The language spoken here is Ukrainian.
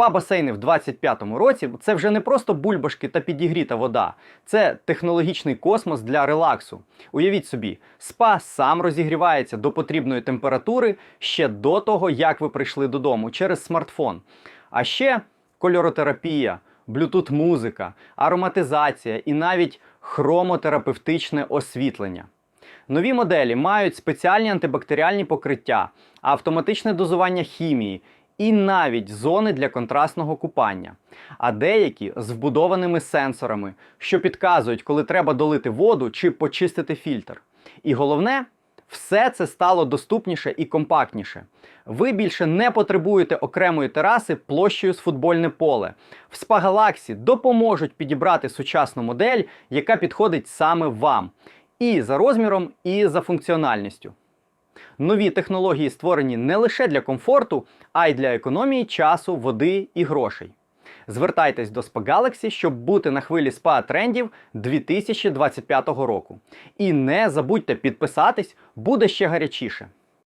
Спа-басейни в 25-му році це вже не просто бульбашки та підігріта вода, це технологічний космос для релаксу. Уявіть собі, спа сам розігрівається до потрібної температури ще до того, як ви прийшли додому через смартфон. А ще кольоротерапія, блютут-музика, ароматизація і навіть хромотерапевтичне освітлення. Нові моделі мають спеціальні антибактеріальні покриття, автоматичне дозування хімії і навіть зони для контрастного купання, а деякі з вбудованими сенсорами, що підказують, коли треба долити воду чи почистити фільтр. І головне, все це стало доступніше і компактніше. Ви більше не потребуєте окремої тераси площею з футбольне поле. В Спа-Галаксі допоможуть підібрати сучасну модель, яка підходить саме вам. І за розміром, і за функціональністю. Нові технології створені не лише для комфорту, а й для економії часу, води і грошей. Звертайтесь до Spa Galaxy, щоб бути на хвилі спа трендів 2025 року. І не забудьте підписатись, буде ще гарячіше.